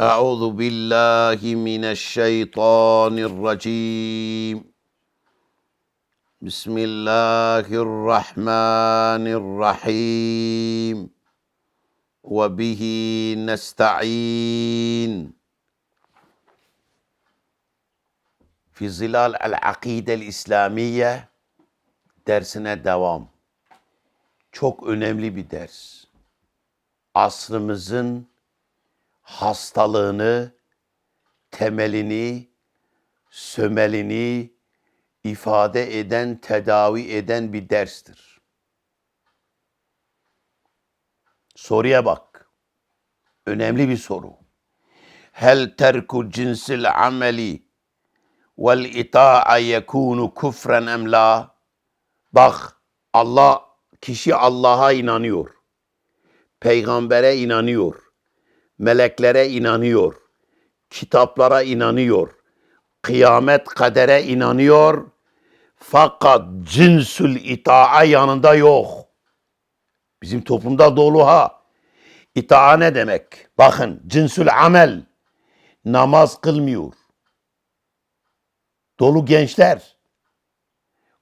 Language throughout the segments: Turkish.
أعوذ بالله من الشيطان الرجيم بسم الله الرحمن الرحيم وبه نستعين في ظلال العقيدة الإسلامية dersine devam. Çok önemli bir ders. Asrımızın hastalığını, temelini, sömelini ifade eden, tedavi eden bir derstir. Soruya bak. Önemli bir soru. Hel terku cinsil ameli vel ita'a yekunu kufren em la? Bak Allah kişi Allah'a inanıyor. Peygambere inanıyor. Meleklere inanıyor. Kitaplara inanıyor. Kıyamet kadere inanıyor. Fakat cinsül ita'a yanında yok. Bizim toplumda dolu ha. İta'a ne demek? Bakın cinsül amel. Namaz kılmıyor. Dolu gençler.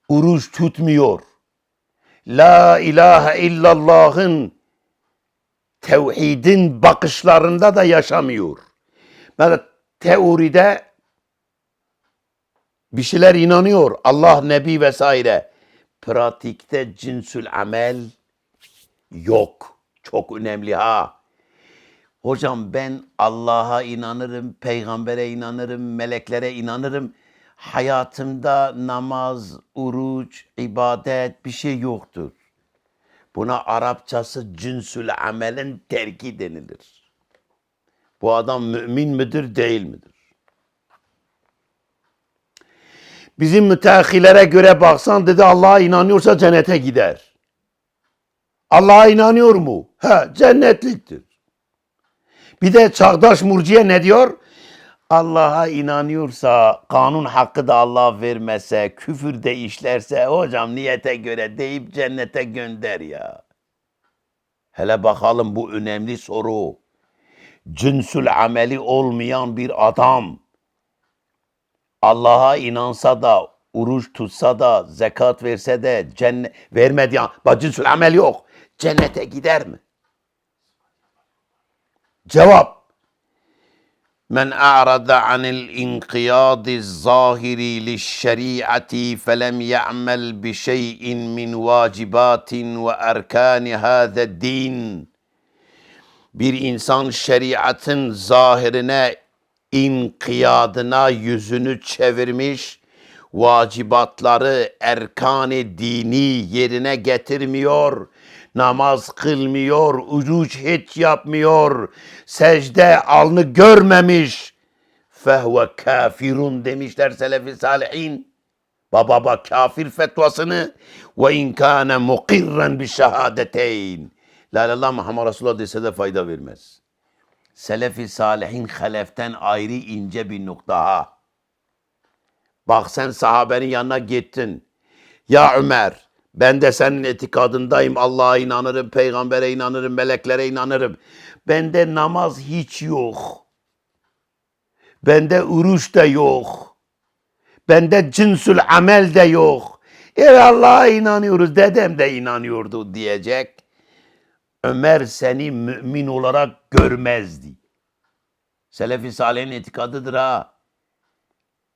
Uruç tutmuyor. La ilahe illallah'ın tevhidin bakışlarında da yaşamıyor. Mesela teoride bir şeyler inanıyor. Allah, Nebi vesaire. Pratikte cinsül amel yok. Çok önemli ha. Hocam ben Allah'a inanırım, peygambere inanırım, meleklere inanırım. Hayatımda namaz, oruç, ibadet bir şey yoktur. Buna Arapçası cinsül amelin terki denilir. Bu adam mümin midir, değil midir? Bizim müteahhilere göre baksan dedi Allah'a inanıyorsa cennete gider. Allah'a inanıyor mu? He, cennetliktir. Bir de çağdaş murciye ne diyor? Allah'a inanıyorsa, kanun hakkı da Allah vermese, küfür de işlerse, hocam niyete göre deyip cennete gönder ya. Hele bakalım bu önemli soru. Cinsül ameli olmayan bir adam, Allah'a inansa da, oruç tutsa da, zekat verse de, cennet vermedi. Bak cinsül amel yok. Cennete gider mi? Cevap. من أعرض عن الانقياد الظاهر للشريعة فلم يعمل بشيء من واجبات وأركان هذا الدين bir insan şeriatın zahirine inkiyadına yüzünü çevirmiş, vacibatları erkan dini yerine getirmiyor, Namaz kılmıyor, ucuç hiç yapmıyor, secde alnı görmemiş. Fehve kafirun demişler selefi salihin. Baba baba kafir fetvasını ve in kana mukirren bi şehadeteyn. La ilahe illallah Muhammed Resulullah dese de fayda vermez. Selefi salihin haleften ayrı ince bir nokta ha. Bak sen sahabenin yanına gittin. Ya Ömer ben de senin etikadındayım. Allah'a inanırım, peygambere inanırım, meleklere inanırım. Bende namaz hiç yok. Bende uruç da yok. Bende cinsül amel de yok. E Allah'a inanıyoruz, dedem de inanıyordu diyecek. Ömer seni mümin olarak görmezdi. Selefi Salih'in etikadıdır ha.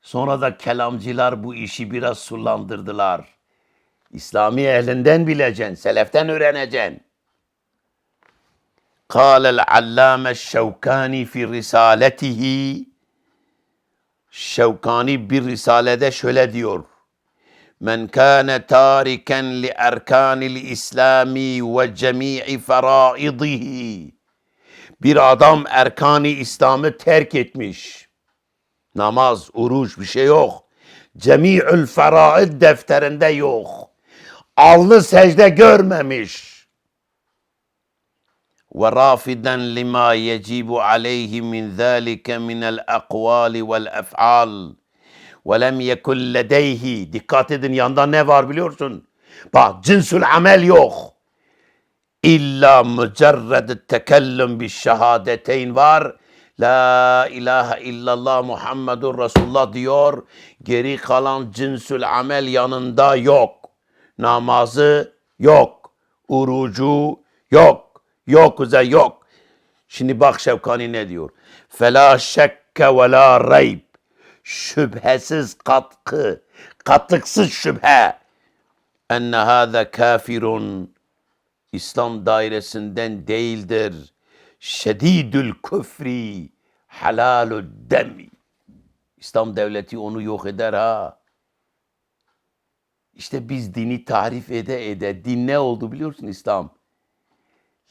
Sonra da kelamcılar bu işi biraz sulandırdılar. İslami ehlinden bileceksin, seleften öğreneceksin. قال العلامة الشوكاني في رسالته Şevkani bir risalede şöyle diyor. Men kana tariken li erkanil İslami ve cemii feraidihi. Bir adam erkani İslam'ı terk etmiş. Namaz, oruç bir şey yok. Cemi'ül feraid defterinde yok. alnı secde görmemiş. Ve rafiden lima yecibu aleyhi min zalike min el akvali vel ef'al. Ve lem yekun ledeyhi. Dikkat edin yanda ne var biliyorsun? Bak cinsül amel yok. İlla mücerred tekellüm bi şehadeteyn var. La ilahe illallah Muhammedur Resulullah diyor. Geri kalan cinsül amel yanında yok. Namazı yok. Urucu yok. Yok uza yok. Şimdi bak Şevkani ne diyor? Fela şekke ve la reyb. Şüphesiz katkı, katıksız şüphe. Enne hâze kafirun. İslam dairesinden değildir. Şedidül küfri, halalü demi. İslam devleti onu yok eder ha. İşte biz dini tarif ede ede, din ne oldu biliyorsun İslam?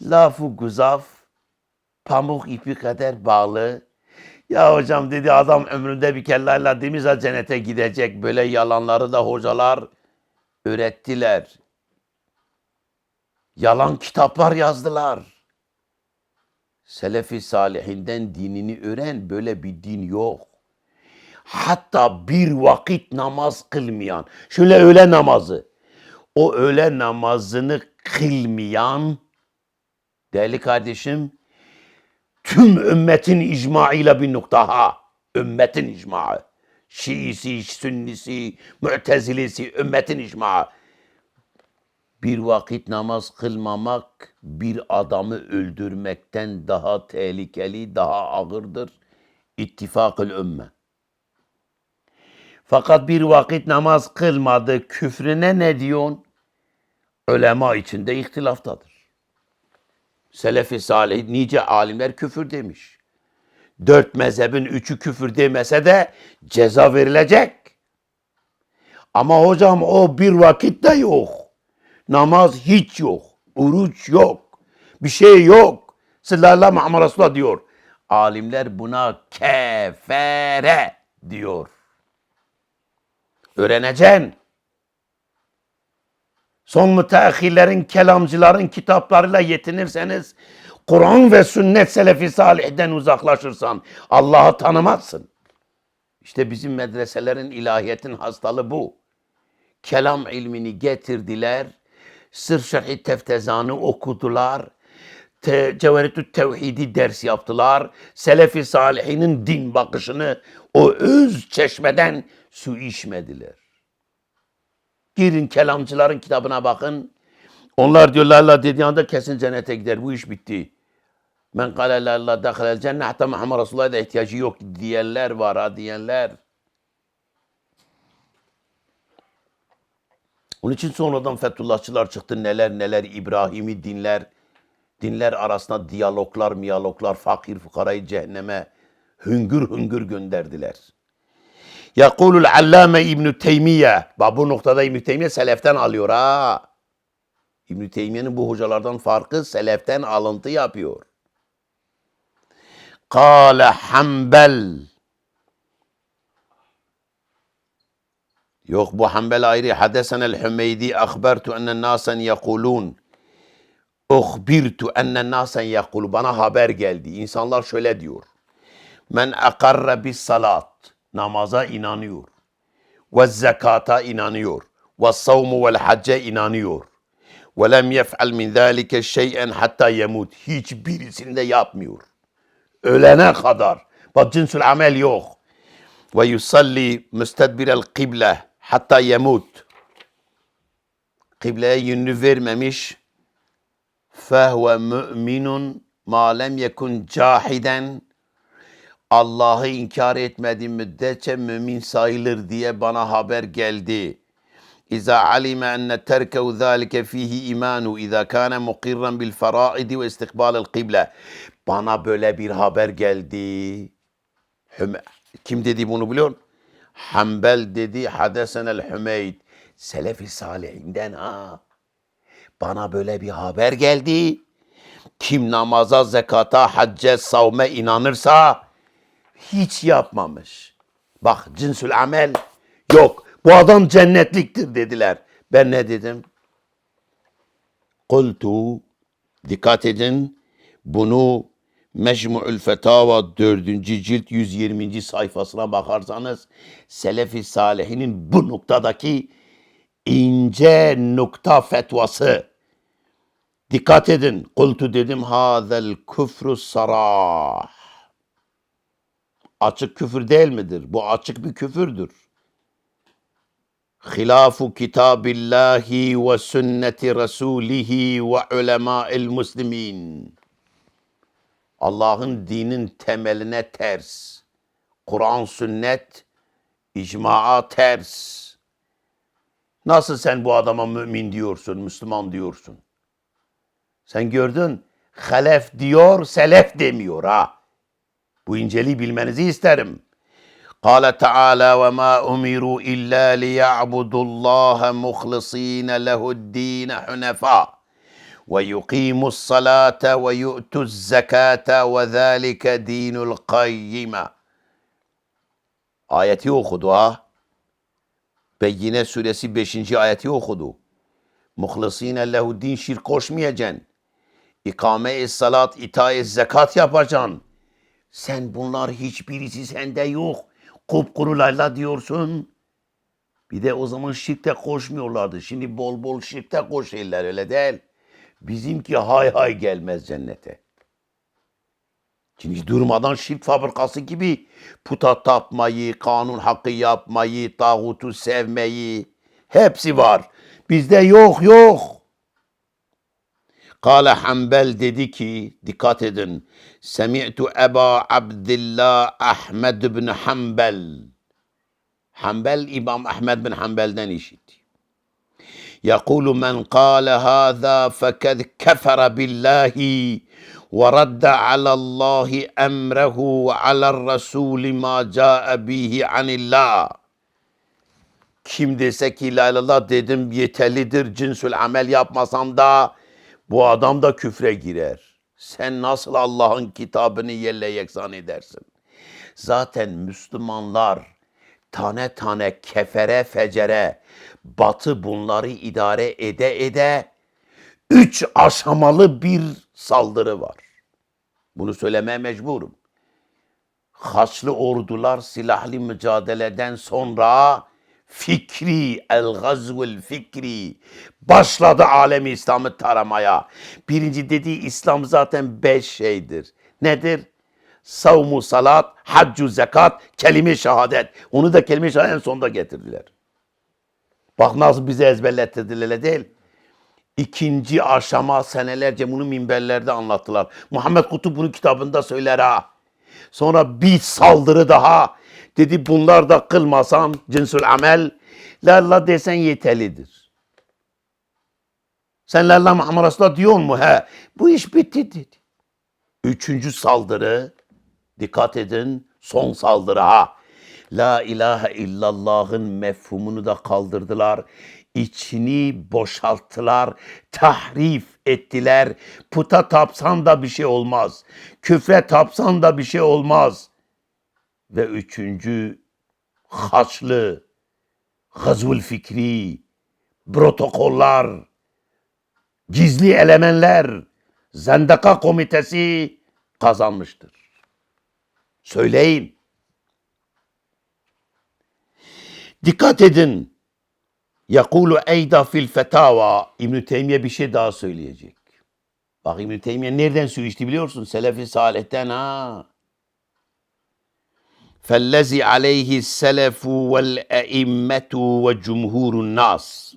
Lafı guzaf, pamuk ipi kadar bağlı. Ya hocam dedi adam ömründe bir kere la ilahe demişse cennete gidecek. Böyle yalanları da hocalar öğrettiler. Yalan kitaplar yazdılar. Selefi salihinden dinini öğren. Böyle bir din yok. Hatta bir vakit namaz kılmayan, şöyle öğle namazı. O öğle namazını kılmayan, değerli kardeşim, tüm ümmetin icmaıyla bir nokta ha. Ümmetin icmaı. Şiisi, Sünnisi, Mu'tezilisi, ümmetin icmaı. Bir vakit namaz kılmamak bir adamı öldürmekten daha tehlikeli, daha ağırdır. İttifakül ümme. Fakat bir vakit namaz kılmadı küfrüne ne diyorsun? Ölema içinde ihtilaftadır. Selefi salih nice alimler küfür demiş. Dört mezhebin üçü küfür demese de ceza verilecek. Ama hocam o bir vakitte yok. Namaz hiç yok. Oruç yok. Bir şey yok. Sallallahu Muhammed Resulullah diyor. Alimler buna kefere diyor. Öğreneceksin. Son müteahhirlerin, kelamcıların kitaplarıyla yetinirseniz, Kur'an ve sünnet selefi salihden uzaklaşırsan Allah'ı tanımazsın. İşte bizim medreselerin ilahiyetin hastalığı bu. Kelam ilmini getirdiler, sır şerhi teftezanı okudular, te, Cevheretü Tevhidi ders yaptılar, selefi salihinin din bakışını o öz çeşmeden su içmediler. Girin kelamcıların kitabına bakın. Onlar diyorlar la dediği anda kesin cennete gider. Bu iş bitti. Men kâle la la dehalel cennet hatta Muhammed Resulullah'a da ihtiyacı yok diyenler var ha diyenler. Onun için sonradan Fethullahçılar çıktı neler neler İbrahimi dinler. Dinler arasında diyaloglar, miyaloglar, fakir fukarayı cehenneme hüngür hüngür gönderdiler. Yakulul allame İbn Teymiye. Bak bu noktada İbn Teymiye seleften alıyor ha. İbn Teymiye'nin bu hocalardan farkı seleften alıntı yapıyor. Kale Hanbel. Yok bu Hanbel ayrı. Hadesenel Hümeydi akhbertu ennen nasen yekulun. Uhbirtu ennen nasen yekulu. Bana haber geldi. İnsanlar şöyle diyor. Men akarre bis salat. Namaza inanıyor. Ve zekata inanıyor. Ve savmu vel hacca inanıyor. Ve lem yef'al min zâlike şey'en hatta yemut. Hiçbirisini de yapmıyor. Ölene kadar. Bak cinsül amel yok. Ve yusalli müstedbirel kıble hatta yemut. Kıbleye yönünü vermemiş. Fehve müminun ma lem yekun cahiden Allah'ı inkar etmediği müddetçe mümin sayılır diye bana haber geldi. İza alime enne terkehu zâlike fihi imanu İza kâne mukirran bil faraidi ve istikbalel kıble. Bana böyle bir haber geldi. Kim dedi bunu biliyor musun? Hanbel dedi hadesenel Hümeyd. Selefi salihinden ha. Bana böyle bir haber geldi. Kim namaza, zekata, hacce, savme inanırsa hiç yapmamış. Bak cinsül amel yok. Bu adam cennetliktir dediler. Ben ne dedim? Kultu dikkat edin bunu Mecmu'ül Fetava 4. cilt 120. sayfasına bakarsanız Selefi Salihinin bu noktadaki ince nokta fetvası. Dikkat edin. Kultu dedim hazel küfrü sarah. Açık küfür değil midir? Bu açık bir küfürdür. Hilafu kitabillahi ve sünneti rasulihi ve ulema'il muslimin. Allah'ın dinin temeline ters. Kur'an, sünnet, icmaa ters. Nasıl sen bu adama mümin diyorsun, Müslüman diyorsun? Sen gördün, halef diyor, selef demiyor ha. Bu inceliği bilmenizi isterim. Kale Teala ve ma umiru illa liya'budullaha muhlisina lehu'd-din hunefa ve yuqimus salate ve yu'tuz zekate ve zalika dinul kayyime. Ayeti okudu ha. Suresi 5. ayeti okudu. Muhlisine lehu din şirk koşmayacaksın. İkame-i salat, itaat zekat yapacaksın. Sen bunlar hiçbirisi sende yok. Kupkurulayla diyorsun. Bir de o zaman şirkte koşmuyorlardı. Şimdi bol bol şirkte koşuyorlar öyle değil. Bizimki hay hay gelmez cennete. Şimdi durmadan şirk fabrikası gibi puta tapmayı, kanun hakkı yapmayı, tağutu sevmeyi hepsi var. Bizde yok yok. Kale Hanbel dedi ki, dikkat edin. Semi'tu Eba Abdillah Ahmed bin Hanbel. Hanbel İmam Ahmed bin Hanbel'den işitti. يقول من قال هذا فقد كفر بالله ورد على الله امره وعلى الرسول ما جاء به عن الله kim dese ki la ilallah dedim yeterlidir cinsül amel yapmasam da bu adam da küfre girer. Sen nasıl Allah'ın kitabını yerle yeksan edersin? Zaten Müslümanlar tane tane kefere fecere batı bunları idare ede ede üç aşamalı bir saldırı var. Bunu söylemeye mecburum. Haçlı ordular silahlı mücadeleden sonra fikri, el gazvul fikri başladı alemi İslam'ı taramaya. Birinci dediği İslam zaten beş şeydir. Nedir? Savmu salat, haccu zekat, kelime şehadet. Onu da kelime şehadet en sonunda getirdiler. Bak nasıl bize ezberlettirdiler öyle değil. İkinci aşama senelerce bunu minberlerde anlattılar. Muhammed Kutup bunu kitabında söyler ha. Sonra bir saldırı daha. Dedi bunlar da kılmasan cinsül amel la la desen yeterlidir. Sen la la Muhammed Resulullah diyor mu? He. Bu iş bitti dedi. Üçüncü saldırı dikkat edin son saldırı ha. La ilahe illallah'ın mefhumunu da kaldırdılar. İçini boşalttılar, tahrif ettiler. Puta tapsan da bir şey olmaz. Küfre tapsan da bir şey olmaz. Ve üçüncü haçlı, gazvul fikri, protokoller, gizli elemenler, zendaka komitesi kazanmıştır. Söyleyin. Dikkat edin. Yakulu eyda fil fetava. ibn Teymiye bir şey daha söyleyecek. Bak ibn Teymiye nereden su içti biliyorsun? Selefi salihten ha. Selefu vel eimmetu ve cumhurun nas.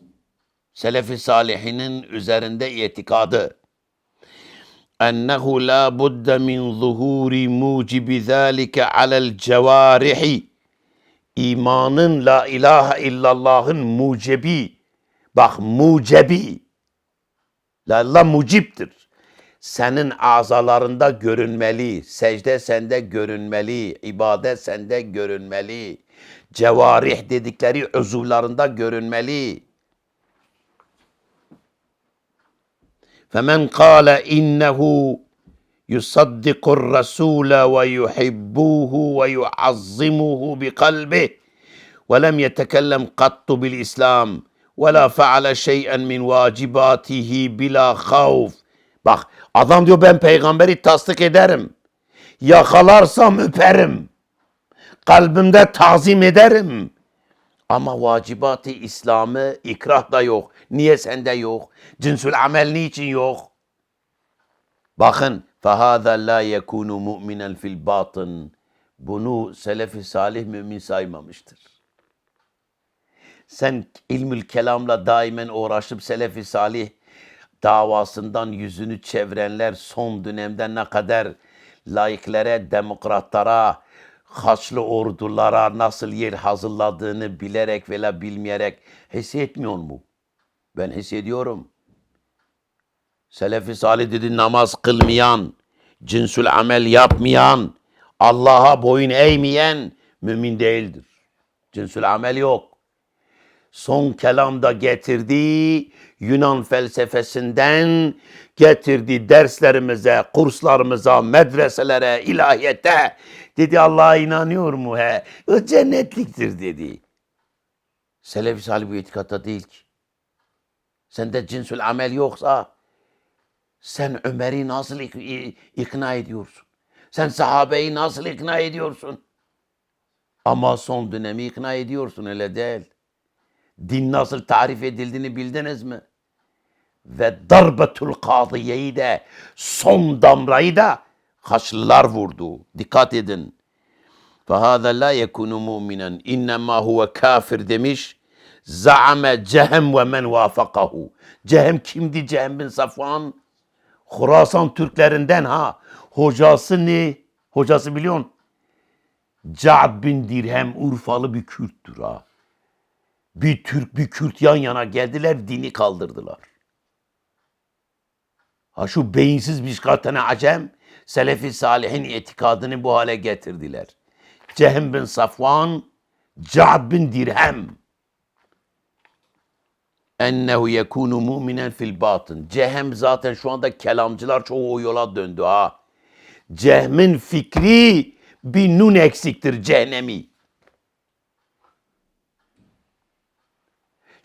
Selefi salihinin üzerinde itikadı. Ennehu la budde min zuhuri mucibi zâlike alel cevârihi imanın la ilahe illallah'ın mucebi bak mucebi la Allah muciptir Senin azalarında görünmeli, secde sende görünmeli, ibadet sende görünmeli, cevarih dedikleri özuvlarında görünmeli. Femen kâle innehu يصدق الرسول ويحبه ويعظمه بقلبه ولم يتكلم قط بالإسلام ولا فعل شيئا من واجباته بلا خوف Bak adam diyor ben peygamberi tasdik ederim. Yakalarsam öperim. Kalbimde tazim ederim. Ama vacibatı İslam'ı ikrah da yok. Niye sende yok? Cinsül amel niçin yok? Bakın فهذا لا يكون مؤمنا في الباطن Bunu selefi salih mümin saymamıştır. Sen ilmül kelamla daimen uğraşıp selefi salih davasından yüzünü çevirenler son dönemde ne kadar laiklere, demokratlara, Haçlı ordulara nasıl yer hazırladığını bilerek veya bilmeyerek hissetmiyor mu? Ben hissediyorum. Selefi salih dedi namaz kılmayan, cinsül amel yapmayan, Allah'a boyun eğmeyen mümin değildir. Cinsül amel yok. Son kelamda getirdiği Yunan felsefesinden getirdiği derslerimize, kurslarımıza, medreselere, ilahiyete dedi Allah'a inanıyor mu he? O cennetliktir dedi. Selefi salih bu itikatta değil ki. Sende cinsül amel yoksa sen Ömer'i nasıl ik- ikna ediyorsun? Sen sahabeyi nasıl ikna ediyorsun? Ama son dönemi ikna ediyorsun öyle değil Din nasıl tarif edildiğini bildiniz mi? Ve darbetul kadiyeyi de son damrayı da Haçlılar vurdu. Dikkat edin. فَهَذَا لَا يَكُونُ مُؤْمِنًا اِنَّمَا هُوَ kafir demiş. Za'ame Cehem ve men vafakahu. Cehem kimdi? Cehem bin Safvan. Khurasan Türklerinden ha. Hocası ne? Hocası biliyorsun. Ca'd bin Dirhem Urfalı bir Kürttür ha. Bir Türk bir Kürt yan yana geldiler dini kaldırdılar. Ha şu beyinsiz bir tane acem Selefi Salihin itikadını bu hale getirdiler. Cehem bin Safvan, Ca'd bin Dirhem. Ennehu yekunu muminen fil batın. Cehem zaten şu anda kelamcılar çoğu o yola döndü ha. Cehmin fikri bir nun eksiktir cehennemi.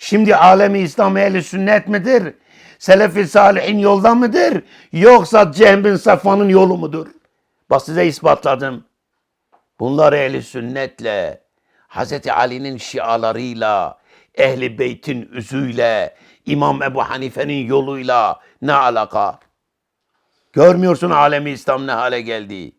Şimdi alemi İslam ehli sünnet midir? Selefi salihin yolda mıdır? Yoksa Cehm bin Safvan'ın yolu mudur? Bak size ispatladım. Bunlar ehli sünnetle, Hz. Ali'nin şialarıyla, ehli beytin üzüyle, İmam Ebu Hanife'nin yoluyla ne alaka? Görmüyorsun alemi İslam ne hale geldi.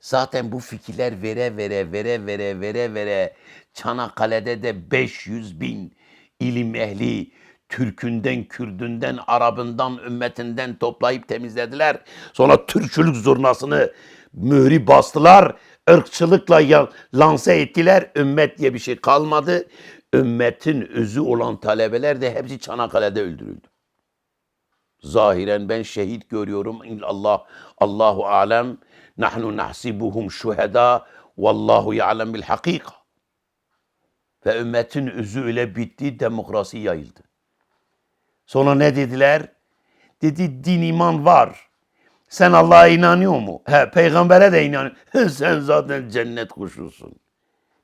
Zaten bu fikirler vere vere vere vere vere vere Çanakkale'de de 500 bin ilim ehli Türkünden, Kürdünden, Arabından, ümmetinden toplayıp temizlediler. Sonra Türkçülük zurnasını mühri bastılar. ırkçılıkla lanse ettiler. Ümmet diye bir şey kalmadı. Ümmetin özü olan talebeler de hepsi Çanakkale'de öldürüldü. Zahiren ben şehit görüyorum. Allah Allahu alem. Nahnu nahsibuhum şuheda. Vallahu ya'lem bil hakika. Ve ümmetin özü öyle bitti, demokrasi yayıldı. Sonra ne dediler? Dedi din iman var. Sen Allah'a inanıyor mu? He, peygambere de inanıyor. Sen zaten cennet kuşusun.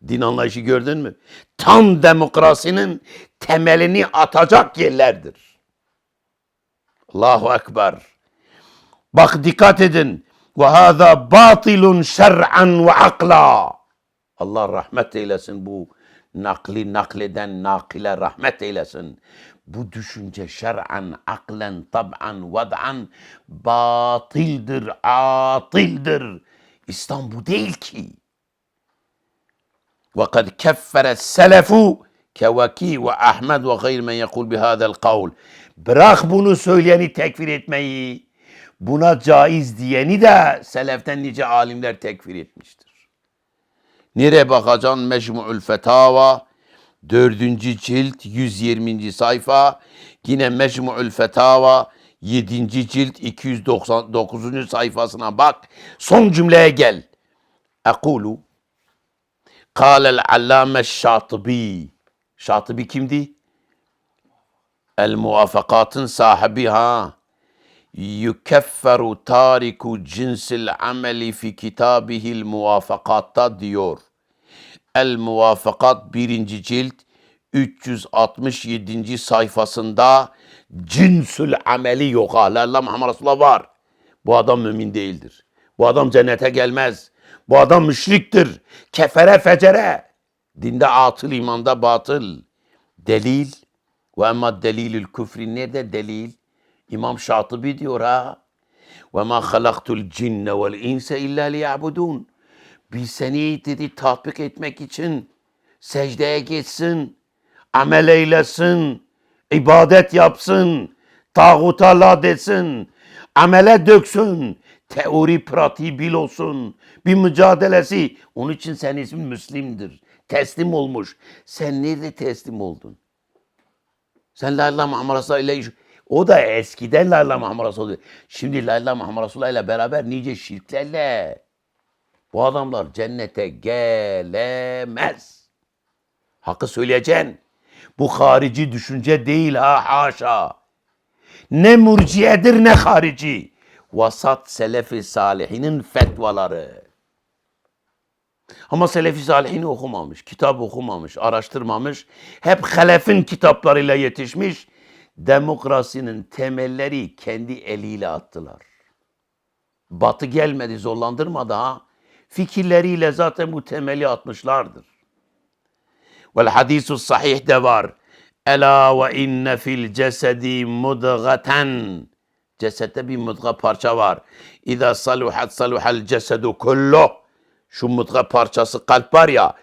Din anlayışı gördün mü? Tam demokrasinin temelini atacak yerlerdir. Allahu Ekber. Bak dikkat edin. Ve hâzâ bâtilun şer'an ve akla. Allah rahmet eylesin bu nakli nakleden nakile rahmet eylesin. Bu düşünce şer'an, aklen, tab'an, vad'an batildir, atildir. İslam bu değil ki. وقد كفر السلف كوكي وأحمد وغير من يقول بهذا القول Bırak bunu söyleyeni tekfir etmeyi. Buna caiz diyeni de seleften nice alimler tekfir etmiştir. Nereye bakacaksın? Mecmu'ül Fetava 4. cilt 120. sayfa. Yine Mecmu'ül Fetava 7. cilt 299. sayfasına bak. Son cümleye gel. Ekulu Kâlel allâme şatıbi. Şatıbi kimdi? El muvafakatın sahibi ha. Yukefferu tariku cinsil ameli fi kitabihil muvafakatta diyor. El muvafakat birinci cilt 367. sayfasında cinsül ameli yok hala. Allah Muhammed Resulullah var. Bu adam mümin değildir. Bu adam cennete gelmez. Bu adam müşriktir. Kefere fecere. Dinde atıl, imanda batıl. Delil. Ve emma delilül küfri. Nerede delil? İmam Şatıbi diyor ha. Ve ma halaktul cinne vel inse illa liya'budun. Biz seni dedi tatbik etmek için secdeye geçsin, amel eylesin, ibadet yapsın, tağuta la desin, amele döksün, teori pratiği bil olsun, bir mücadelesi. Onun için senin ismin Müslim'dir. Teslim olmuş. Sen nerede teslim oldun? Sen La ilahe ile o da eskiden La ilahe Muhammed Resulullah. Şimdi La ilahe Muhammed Resulullah ile beraber nice şirklerle bu adamlar cennete gelemez. Hakkı söyleyeceksin. Bu harici düşünce değil ha haşa. Ne murciyedir ne harici. Vasat selefi salihinin fetvaları. Ama Selefi Salihini okumamış, kitap okumamış, araştırmamış. Hep halefin kitaplarıyla yetişmiş. Demokrasinin temelleri kendi eliyle attılar. Batı gelmedi, zorlandırmadı ha. Fikirleriyle zaten bu temeli atmışlardır. Vel hadisu sahih de var. Ela ve inne fil cesedi mudgaten. Cesette bir mudga parça var. İza saluhat saluhal cesedu kulluh. Şu mudga parçası kalp var ya.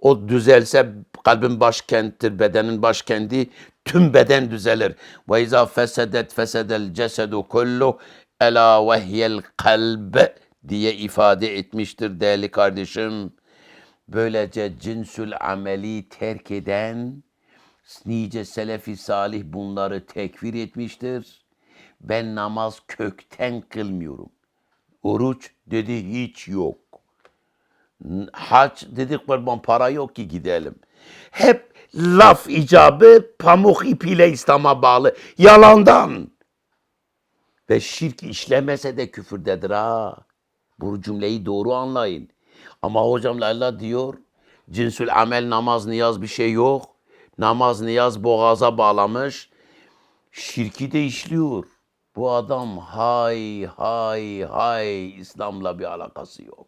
O düzelse kalbin başkenttir, bedenin başkenti. Tüm beden düzelir. Ve izâ fesedet fesedel cesedu kulluh. Ela vehyel kalb diye ifade etmiştir değerli kardeşim. Böylece cinsül ameli terk eden nice selefi salih bunları tekfir etmiştir. Ben namaz kökten kılmıyorum. Oruç dedi hiç yok. Hac dedik kurban para yok ki gidelim. Hep laf icabı pamuk ipiyle İslam'a bağlı. Yalandan. Ve şirk işlemese de küfürdedir ha. Bu cümleyi doğru anlayın. Ama hocam Allah diyor cinsül amel namaz niyaz bir şey yok. Namaz niyaz boğaza bağlamış. Şirki de işliyor. Bu adam hay hay hay İslam'la bir alakası yok.